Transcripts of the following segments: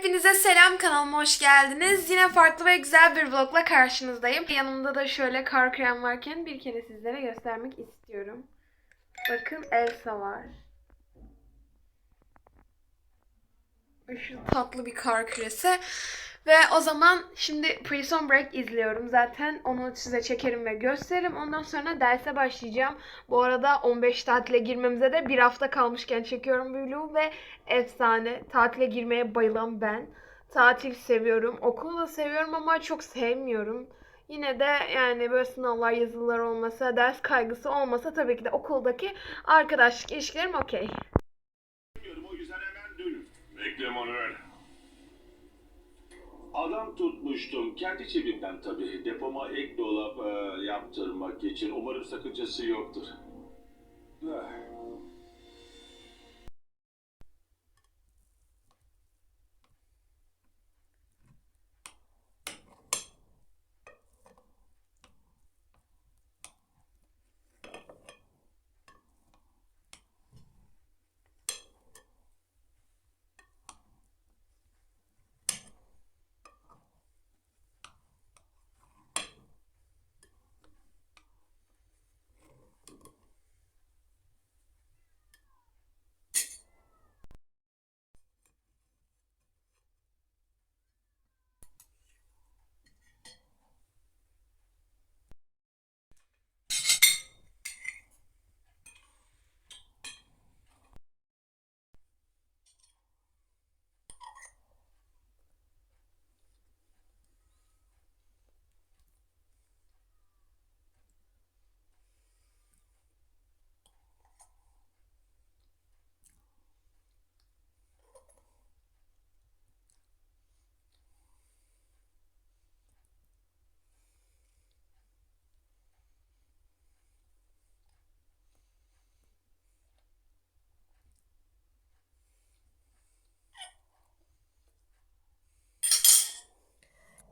Hepinize selam kanalıma hoş geldiniz. Yine farklı ve güzel bir vlogla karşınızdayım. Yanımda da şöyle kar krem varken bir kere sizlere göstermek istiyorum. Bakın Elsa var. Şu tatlı bir kar küresi. Ve o zaman şimdi Prison Break izliyorum. Zaten onu size çekerim ve gösteririm. Ondan sonra derse başlayacağım. Bu arada 15 tatile girmemize de bir hafta kalmışken çekiyorum bu vlogu ve efsane. Tatile girmeye bayılan ben. Tatil seviyorum. Okulu da seviyorum ama çok sevmiyorum. Yine de yani böyle sınavlar, yazılılar olmasa, ders kaygısı olmasa tabii ki de okuldaki arkadaşlık ilişkilerim okey. Bilmiyorum o tutmuştum. Kendi cebimden tabii. Depoma ek dolap e, yaptırmak için. Umarım sakıncası yoktur. Ah.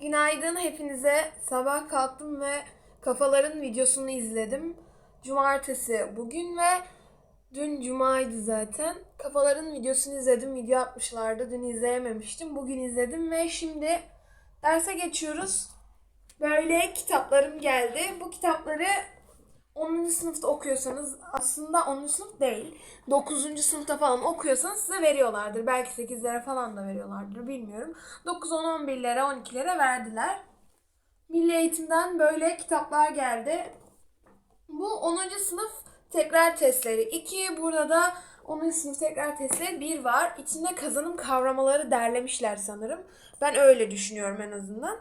Günaydın hepinize. Sabah kalktım ve kafaların videosunu izledim. Cumartesi bugün ve dün cumaydı zaten. Kafaların videosunu izledim. Video atmışlardı. Dün izleyememiştim. Bugün izledim ve şimdi derse geçiyoruz. Böyle kitaplarım geldi. Bu kitapları 10. sınıfta okuyorsanız aslında 10. sınıf değil 9. sınıfta falan okuyorsanız size veriyorlardır. Belki 8'lere falan da veriyorlardır bilmiyorum. 9, 10, 11'lere 12'lere verdiler. Milli Eğitim'den böyle kitaplar geldi. Bu 10. sınıf tekrar testleri 2. Burada da 10. sınıf tekrar testleri 1 var. İçinde kazanım kavramaları derlemişler sanırım. Ben öyle düşünüyorum en azından.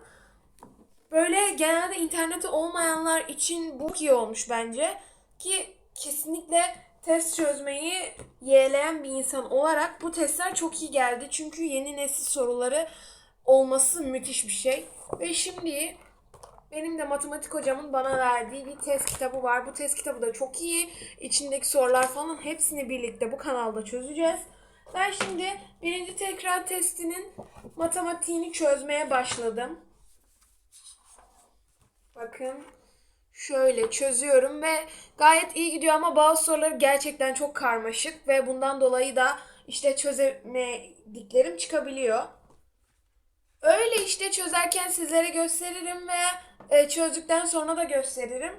Böyle genelde interneti olmayanlar için bu iyi olmuş bence. Ki kesinlikle test çözmeyi yeğleyen bir insan olarak bu testler çok iyi geldi. Çünkü yeni nesil soruları olması müthiş bir şey. Ve şimdi benim de matematik hocamın bana verdiği bir test kitabı var. Bu test kitabı da çok iyi. İçindeki sorular falan hepsini birlikte bu kanalda çözeceğiz. Ben şimdi birinci tekrar testinin matematiğini çözmeye başladım. Bakın şöyle çözüyorum ve gayet iyi gidiyor ama bazı soruları gerçekten çok karmaşık ve bundan dolayı da işte çözemediklerim çıkabiliyor. Öyle işte çözerken sizlere gösteririm ve e, çözdükten sonra da gösteririm.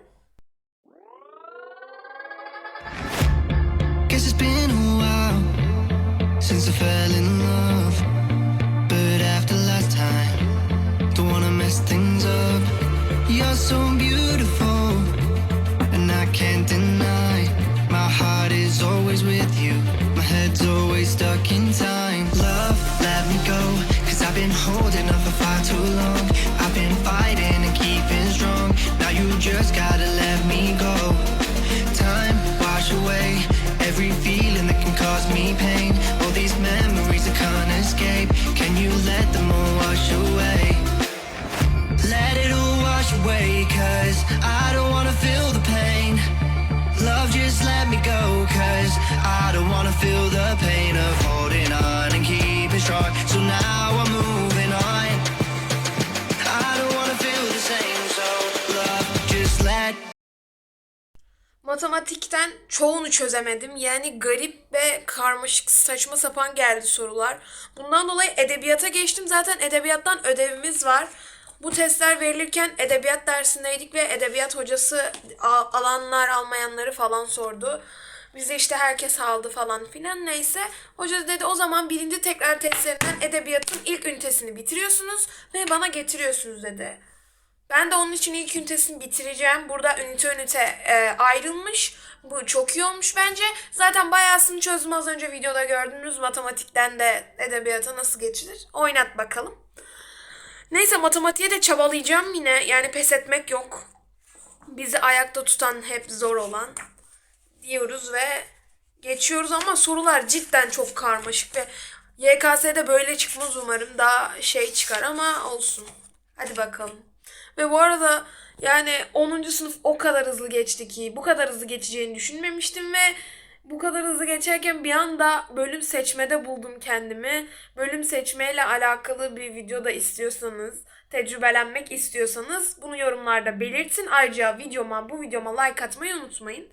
Matematikten çoğunu çözemedim. Yani garip ve karmaşık saçma sapan geldi sorular. Bundan dolayı edebiyata geçtim. Zaten edebiyattan ödevimiz var. Bu testler verilirken edebiyat dersindeydik ve edebiyat hocası alanlar almayanları falan sordu. Bize işte herkes aldı falan filan neyse. Hoca dedi o zaman birinci tekrar testlerinden edebiyatın ilk ünitesini bitiriyorsunuz ve bana getiriyorsunuz dedi. Ben de onun için ilk ünitesini bitireceğim. Burada ünite ünite e, ayrılmış. Bu çok iyi olmuş bence. Zaten bayağısını çözdüm az önce videoda gördünüz. Matematikten de edebiyata nasıl geçilir. Oynat bakalım. Neyse matematiğe de çabalayacağım yine. Yani pes etmek yok. Bizi ayakta tutan hep zor olan diyoruz ve geçiyoruz ama sorular cidden çok karmaşık ve YKS'de böyle çıkmaz umarım. Daha şey çıkar ama olsun. Hadi bakalım. Ve bu arada yani 10. sınıf o kadar hızlı geçti ki bu kadar hızlı geçeceğini düşünmemiştim ve bu kadar hızlı geçerken bir anda bölüm seçmede buldum kendimi. Bölüm seçmeyle alakalı bir videoda istiyorsanız, tecrübelenmek istiyorsanız bunu yorumlarda belirtin. Ayrıca videoma, bu videoma like atmayı unutmayın.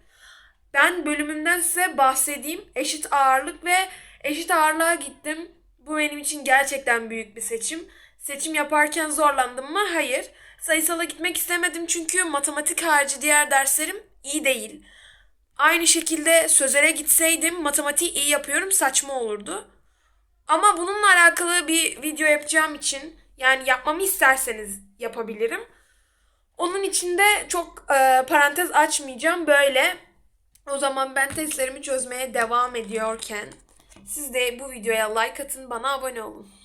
Ben bölümümden size bahsedeyim. Eşit ağırlık ve eşit ağırlığa gittim. Bu benim için gerçekten büyük bir seçim. Seçim yaparken zorlandım mı? Hayır. Sayısala gitmek istemedim çünkü matematik harici diğer derslerim iyi değil. Aynı şekilde sözele gitseydim matematiği iyi yapıyorum saçma olurdu. Ama bununla alakalı bir video yapacağım için yani yapmamı isterseniz yapabilirim. Onun için de çok e, parantez açmayacağım böyle. O zaman ben testlerimi çözmeye devam ediyorken siz de bu videoya like atın bana abone olun.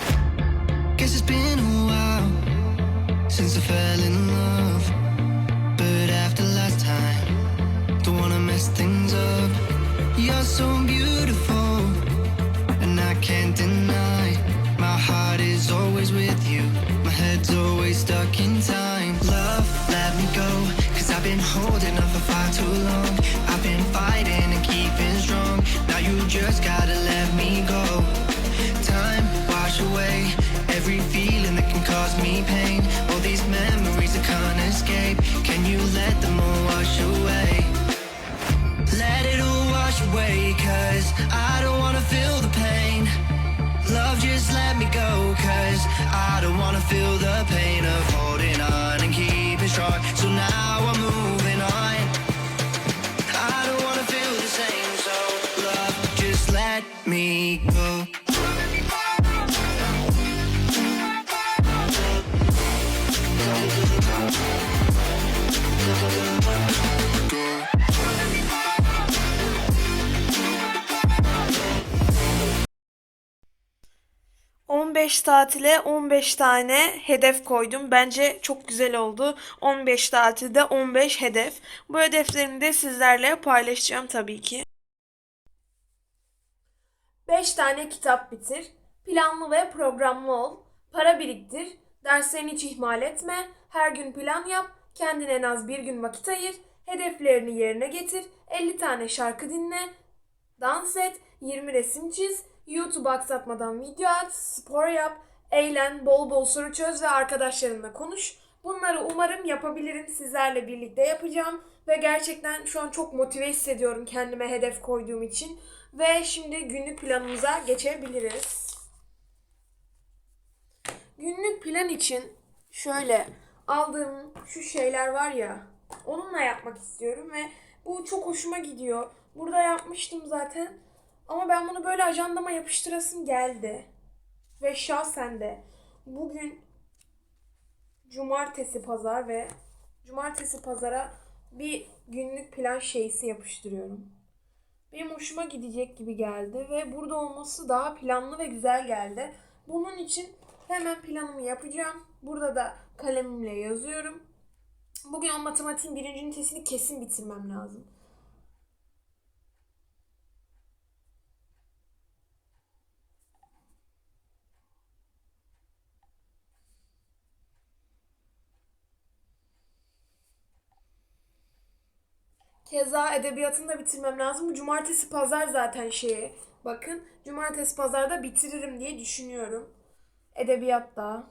every beat. 15 tatile 15 tane hedef koydum. Bence çok güzel oldu. 15 tatilde 15 hedef. Bu hedeflerimi de sizlerle paylaşacağım tabii ki. 5 tane kitap bitir. Planlı ve programlı ol. Para biriktir. Derslerini hiç ihmal etme. Her gün plan yap. Kendine en az bir gün vakit ayır. Hedeflerini yerine getir. 50 tane şarkı dinle. Dans et, 20 resim çiz, YouTube aksatmadan video at, spor yap, eğlen, bol bol soru çöz ve arkadaşlarınla konuş. Bunları umarım yapabilirim. Sizlerle birlikte yapacağım. Ve gerçekten şu an çok motive hissediyorum kendime hedef koyduğum için. Ve şimdi günlük planımıza geçebiliriz. Günlük plan için şöyle aldığım şu şeyler var ya onunla yapmak istiyorum ve bu çok hoşuma gidiyor. Burada yapmıştım zaten ama ben bunu böyle ajandama yapıştırasım geldi. Ve şahsen de bugün cumartesi pazar ve cumartesi pazara bir günlük plan şeysi yapıştırıyorum. Benim hoşuma gidecek gibi geldi ve burada olması daha planlı ve güzel geldi. Bunun için hemen planımı yapacağım. Burada da kalemimle yazıyorum. Bugün o matematiğin birinci ünitesini kesin bitirmem lazım. Keza edebiyatını da bitirmem lazım. Bu Cumartesi pazar zaten şeye bakın. Cumartesi pazarda bitiririm diye düşünüyorum. Edebiyat da.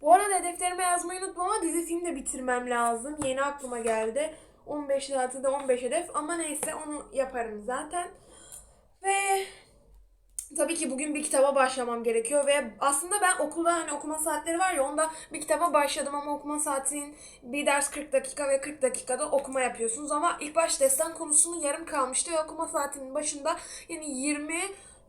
Bu arada hedeflerime yazmayı unutma ama dizi film de bitirmem lazım. Yeni aklıma geldi. 15 saatinde 15 hedef ama neyse onu yaparım zaten. Ve tabii ki bugün bir kitaba başlamam gerekiyor ve aslında ben okulda hani okuma saatleri var ya onda bir kitaba başladım ama okuma saatinin bir ders 40 dakika ve 40 dakikada okuma yapıyorsunuz ama ilk baş destan konusunu yarım kalmıştı ve okuma saatinin başında yani 20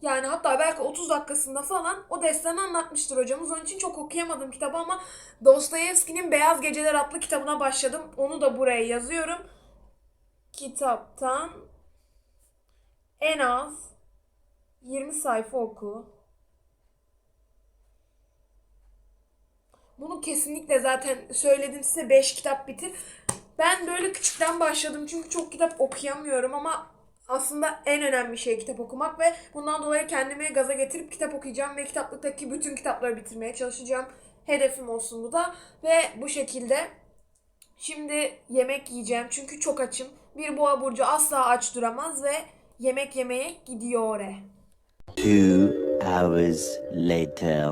yani hatta belki 30 dakikasında falan o destanı anlatmıştır hocamız. Onun için çok okuyamadım kitabı ama Dostoyevski'nin Beyaz Geceler adlı kitabına başladım. Onu da buraya yazıyorum. Kitaptan en az 20 sayfa oku. Bunu kesinlikle zaten söyledim size 5 kitap bitir. Ben böyle küçükten başladım çünkü çok kitap okuyamıyorum ama aslında en önemli şey kitap okumak ve bundan dolayı kendimi gaza getirip kitap okuyacağım ve kitaplıktaki bütün kitapları bitirmeye çalışacağım. Hedefim olsun bu da ve bu şekilde şimdi yemek yiyeceğim çünkü çok açım. Bir boğa burcu asla aç duramaz ve yemek yemeye gidiyor oraya. Two hours later.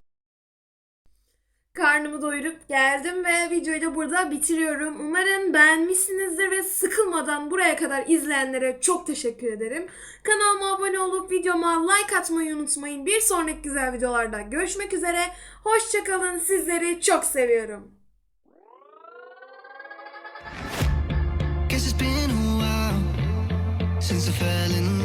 Karnımı doyurup geldim ve videoyu da burada bitiriyorum. Umarım beğenmişsinizdir ve sıkılmadan buraya kadar izleyenlere çok teşekkür ederim. Kanalıma abone olup videoma like atmayı unutmayın. Bir sonraki güzel videolarda görüşmek üzere. Hoşçakalın. Sizleri çok seviyorum. Guess it's been a while since I fell in love.